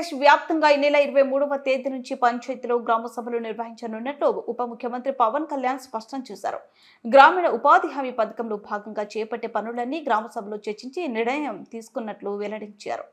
ఆంధ్రప్రదేశ్ వ్యాప్తంగా ఈ నెల ఇరవై మూడవ తేదీ నుంచి పంచాయతీలో గ్రామ సభలు నిర్వహించనున్నట్లు ఉప ముఖ్యమంత్రి పవన్ కళ్యాణ్ స్పష్టం చేశారు. గ్రామీణ ఉపాధి హామీ పథకంలో భాగంగా చేపట్టే పనులన్నీ గ్రామ సభలో చర్చించి నిర్ణయం తీసుకున్నట్లు వెల్లడించారు.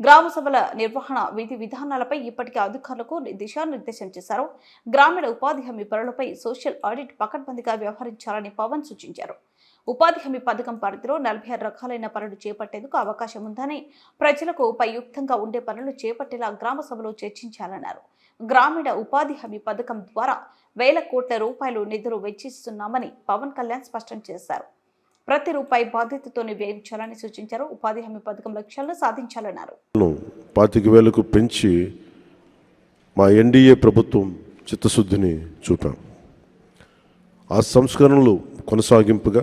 గ్రామ సభల నిర్వహణ విధి విధానాలపై ఇప్పటికే అధికారులకు దిశానిర్దేశం చేశారు. గ్రామీణ ఉపాధి హామీ పనులపై సోషల్ ఆడిట్ పకడ్బందీగా వ్యవహరించాలని పవన్ సూచించారు. ఉపాధి హామీ పథకం పరిధిలో నలభై ఆరు రకాలైన పనులు చేపట్టేందుకు అవకాశం ఉందని ప్రజలకు ఉపయుక్తంగా ఉండే పనులు చేపట్టేలా గ్రామ సభలో చర్చించాలన్నారు. గ్రామీణ ఉపాధి హామీ పథకం ద్వారా వేల కోట్ల రూపాయలు నిధులు వెచ్చిస్తున్నామని పవన్ కళ్యాణ్ స్పష్టం చేశారు. ప్రతి రూపాయి బాధ్యతతోనే వ్యయించాలని సూచించారు. ఉపాధి హామీ పథకం లక్ష్యాలను సాధించాలన్నారు. పాతిక వేలకు పెంచి మా ఎన్డీఏ ప్రభుత్వం చిత్తశుద్ధిని చూపాం. ఆ సంస్కరణలు కొనసాగింపుగా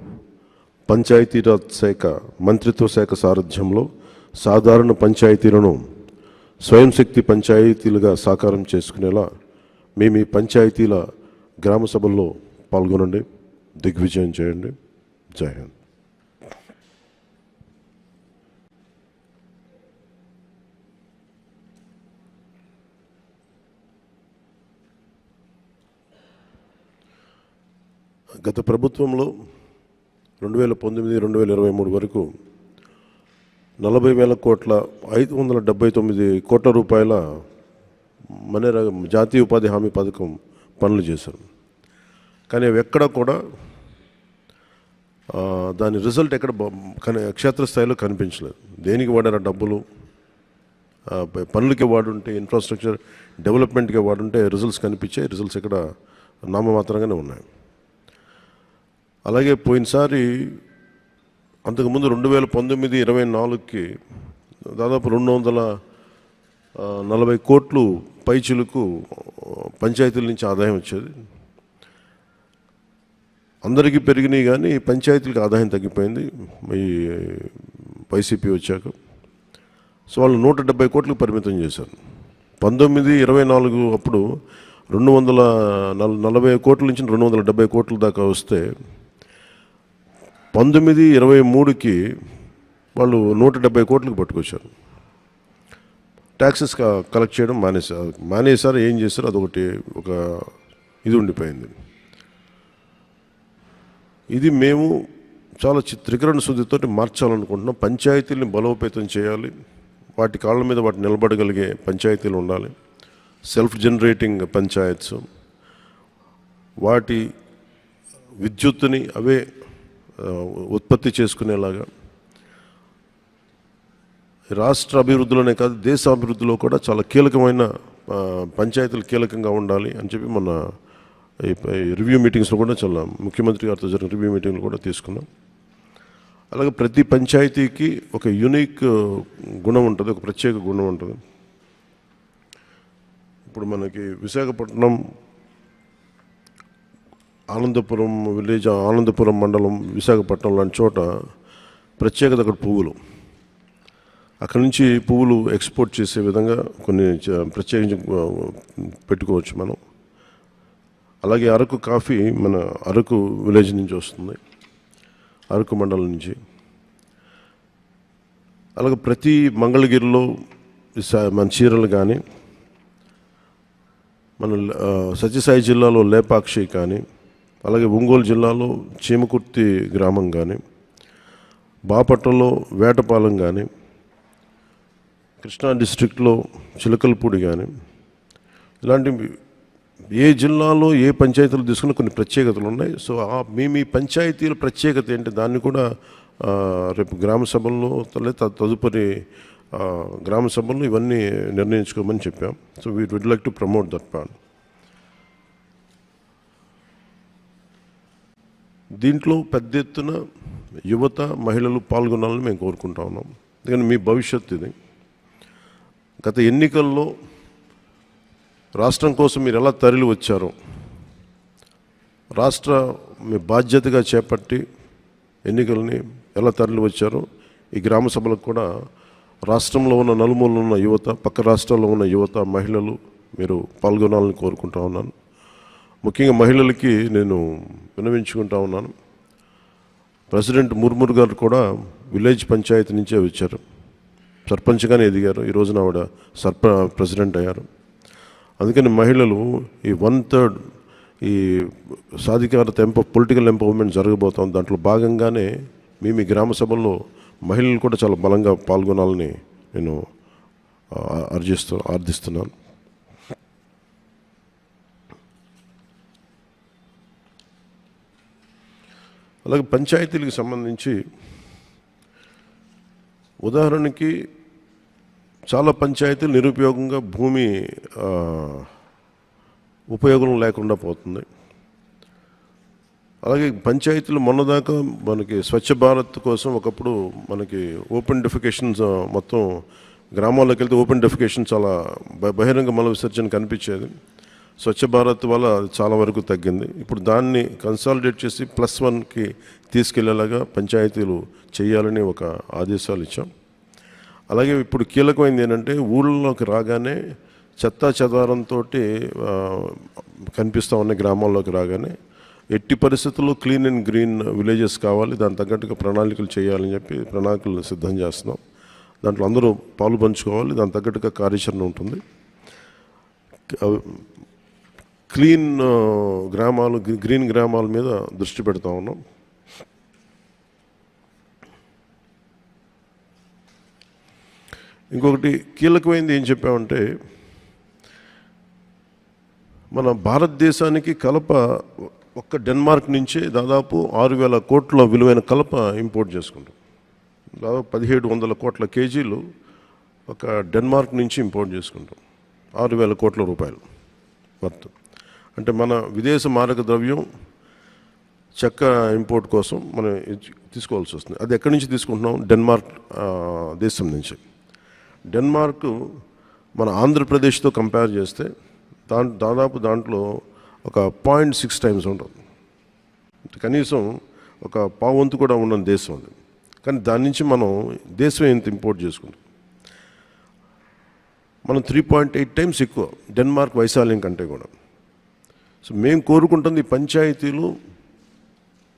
పంచాయతీరాజ్ శాఖ మంత్రిత్వ శాఖ సారథ్యంలో సాధారణ పంచాయతీలను స్వయం శక్తి పంచాయతీలుగా సాకారం చేసుకునేలా మేము ఈ పంచాయతీల గ్రామ సభల్లో పాల్గొనండి. దిగ్విజయం చేయండి. జై హింద్. గత ప్రభుత్వంలో రెండు వేల పంతొమ్మిది రెండు వేల ఇరవై మూడు వరకు నలభై వేల కోట్ల ఐదు వందల డెబ్బై తొమ్మిది కోట్ల రూపాయల మన జాతీయ ఉపాధి హామీ పథకం పనులు చేశారు. కానీ అవి ఎక్కడ కూడా దాని రిజల్ట్ ఎక్కడ బ- క్షేత్రస్థాయిలో కనిపించలేదు. దేనికి వాడారు ఆ డబ్బులు పనులకి వాడుంటే ఇన్ఫ్రాస్ట్రక్చర్ డెవలప్మెంట్కి వాడుంటే రిజల్ట్స్ కనిపించే రిజల్ట్స్ ఇక్కడ నామమాత్రంగానే ఉన్నాయి. అలాగే పోయినసారి అంతకుముందు రెండు వేల పంతొమ్మిది ఇరవై నాలుగుకి దాదాపు రెండు వందల నలభై కోట్లు పైచులకు పంచాయతీల నుంచి ఆదాయం వచ్చేది. అందరికీ పెరిగినాయి కానీ పంచాయతీలకు ఆదాయం తగ్గిపోయింది. ఈ వైసీపీ వచ్చాక. సో వాళ్ళు నూట డెబ్బై కోట్లకు పరిమితం చేశారు. పంతొమ్మిది ఇరవై నాలుగు అప్పుడు రెండు వందల నలభై కోట్ల నుంచి రెండు వందల డెబ్బై కోట్ల దాకా వస్తే పంతొమ్మిది ఇరవై మూడుకి వాళ్ళు నూట డెబ్బై కోట్లకు పట్టుకొచ్చారు. ట్యాక్సెస్ కలెక్ట్ చేయడం మానేశారు. మానేశారు ఏం చేశారు? అదొకటి ఒక ఇది ఉండిపోయింది. ఇది మేము చాలా చిత్రీకరణ శుద్ధితోటి మార్చాలనుకుంటున్నాం. పంచాయతీల్ని బలోపేతం చేయాలి. వాటి కాళ్ళ మీద వాటి నిలబడగలిగే పంచాయతీలు ఉండాలి. Self generating panchayats. వాటి విద్యుత్తుని అవే ఉత్పత్తి చేసుకునేలాగా. రాష్ట్ర అభివృద్ధిలోనే కాదు దేశ అభివృద్ధిలో కూడా చాలా కీలకమైన పంచాయతీలు కీలకంగా ఉండాలి అని చెప్పి మన ఈ రివ్యూ మీటింగ్స్లో కూడా చాలా ముఖ్యమంత్రి గారితో జరిగిన రివ్యూ మీటింగ్లు కూడా తీసుకున్నాం. అలాగే ప్రతి పంచాయతీకి ఒక యునిక్ గుణం ఉంటుంది ఒక ప్రత్యేక గుణం ఉంటుంది. ఇప్పుడు మనకి విశాఖపట్నం ఆనందపురం విలేజ్ ఆనందపురం మండలం విశాఖపట్నం లాంటి చోట ప్రత్యేకత అక్కడ పువ్వులు. అక్కడి నుంచి పువ్వులు ఎక్స్పోర్ట్ చేసే విధంగా కొన్ని ప్రత్యేకించి పెట్టుకోవచ్చు మనం. అలాగే అరకు కాఫీ మన అరకు విలేజ్ నుంచి వస్తుంది. అరకు మండలం నుంచి. అలాగే ప్రతి మంగళగిరిలో మన చీరలు కానీ మన సత్యసాయి జిల్లాలో లేపాక్షి కానీ అలాగే ఒంగోలు జిల్లాలో చీమకుర్తి గ్రామం కానీ బాపట్లలో వేటపాలెం కానీ కృష్ణా డిస్ట్రిక్ట్లో చిలకలపూడి కానీ ఇలాంటి ఏ జిల్లాలో ఏ పంచాయతీలు తీసుకున్న కొన్ని ప్రత్యేకతలు ఉన్నాయి. సో ఆ మీ మీ పంచాయతీల ప్రత్యేకత ఏంటి? దాన్ని కూడా రేపు గ్రామ సభల్లో తదుపరి గ్రామ సభల్లో ఇవన్నీ నిర్ణయించుకోమని చెప్పాం. So we would like to promote that plan దీంట్లో పెద్ద ఎత్తున యువత మహిళలు పాల్గొనాలని మేము కోరుకుంటా ఉన్నాం. ఎందుకంటే మీ భవిష్యత్ ఇది. గత ఎన్నికల్లో రాష్ట్రం కోసం మీరు ఎలా తరలి వచ్చారో రాష్ట్ర మీ బాధ్యతగా చేపట్టి ఎన్నికల్ని ఎలా తరలి వచ్చారో ఈ గ్రామ సభలకు కూడా రాష్ట్రంలో ఉన్న నలుమూలలో ఉన్న యువత పక్క రాష్ట్రాల్లో ఉన్న యువత మహిళలు మీరు పాల్గొనాలని కోరుకుంటా ఉన్నాను. ముఖ్యంగా మహిళలకి నేను విన్నవించుకుంటా ఉన్నాను. ప్రెసిడెంట్ ముర్ముర్ గారు కూడా విలేజ్ పంచాయతీ నుంచే వచ్చారు. సర్పంచ్గానే ఎదిగారు. ఈ రోజున ఆవిడ సర్ప ప్రెసిడెంట్ అయ్యారు. అందుకని మహిళలు ఈ వన్ థర్డ్ ఈ సాధికారత ఎంప పొలిటికల్ ఎంపవర్మెంట్ జరగబోతోంది. దాంట్లో భాగంగానే మీ మీ గ్రామ సభల్లో మహిళలు కూడా చాలా బలంగా పాల్గొనాలని నేను అర్జిస్తూ ఆర్థిస్తున్నాను. అలాగే పంచాయతీలకు సంబంధించి ఉదాహరణకి చాలా పంచాయతీలు నిరుపయోగంగా భూమి ఉపయోగం లేకుండా పోతుంది. అలాగే పంచాయతీలు మొన్నదాకా మనకి స్వచ్ఛ భారత్ కోసం ఒకప్పుడు మనకి ఓపెన్ డెఫికేషన్స్ మొత్తం గ్రామాల్లోకి వెళ్తే ఓపెన్ డెఫికేషన్ చాలా బ- బహిరంగ మల విసర్జన కనిపించేది. స్వచ్ఛ భారత్ వల్ల చాలా వరకు తగ్గింది. ఇప్పుడు దాన్ని కన్సాలిడేట్ చేసి ప్లస్ వన్కి తీసుకెళ్ళేలాగా పంచాయతీలు చేయాలని ఒక ఆదేశాలు ఇచ్చాం. అలాగే ఇప్పుడు కీలకమైంది ఏంటంటే ఊళ్ళలోకి రాగానే చెత్తా చెదారంతో కనిపిస్తూ ఉన్న గ్రామాల్లోకి రాగానే ఎట్టి పరిస్థితుల్లో క్లీన్ అండ్ గ్రీన్ విలేజెస్ కావాలి దాని తగ్గట్టుగా ప్రణాళికలు చేయాలని చెప్పి ప్రణాళికలు సిద్ధం చేస్తున్నాం. దాంట్లో అందరూ పాలు పంచుకోవాలి దాని తగ్గట్టుగా కార్యాచరణ ఉంటుంది. క్లీన్ గ్రామాలు గ్రీన్ గ్రామాల మీద దృష్టి పెడతా ఉన్నాం. ఇంకొకటి కీలకమైనది ఏం చెప్పామంటే మన భారతదేశానికి కలప ఒక్క డెన్మార్క్ నుంచి దాదాపు ఆరు వేల కోట్ల విలువైన కలప ఇంపోర్ట్ చేసుకుంటాం. దాదాపు పదిహేడు వందల కోట్ల కేజీలు ఒక డెన్మార్క్ నుంచి ఇంపోర్ట్ చేసుకుంటాం. ఆరు వేల కోట్ల రూపాయలు వర్త్. అంటే మన విదేశ మారక ద్రవ్యం చెక్క ఇంపోర్ట్ కోసం మనం తీసుకోవాల్సి వస్తుంది. అది ఎక్కడి నుంచి తీసుకుంటున్నాం? డెన్మార్క్ దేశం నుంచి. డెన్మార్క్ మన ఆంధ్రప్రదేశ్తో కంపేర్ చేస్తే దా దాదాపు దాంట్లో ఒక పాయింట్ సిక్స్ టైమ్స్ ఉంటుంది. కనీసం ఒక పావంతు కూడా ఉన్న దేశం అది. కానీ దాని నుంచి మనం దేశం ఎంత ఇంపోర్ట్ చేసుకుంటాం? మనం త్రీ పాయింట్ ఎయిట్ టైమ్స్ ఎక్కువ. డెన్మార్క్ వైశాల్యం కంటే కూడా. సో మేము కోరుకుంటుంది పంచాయతీలు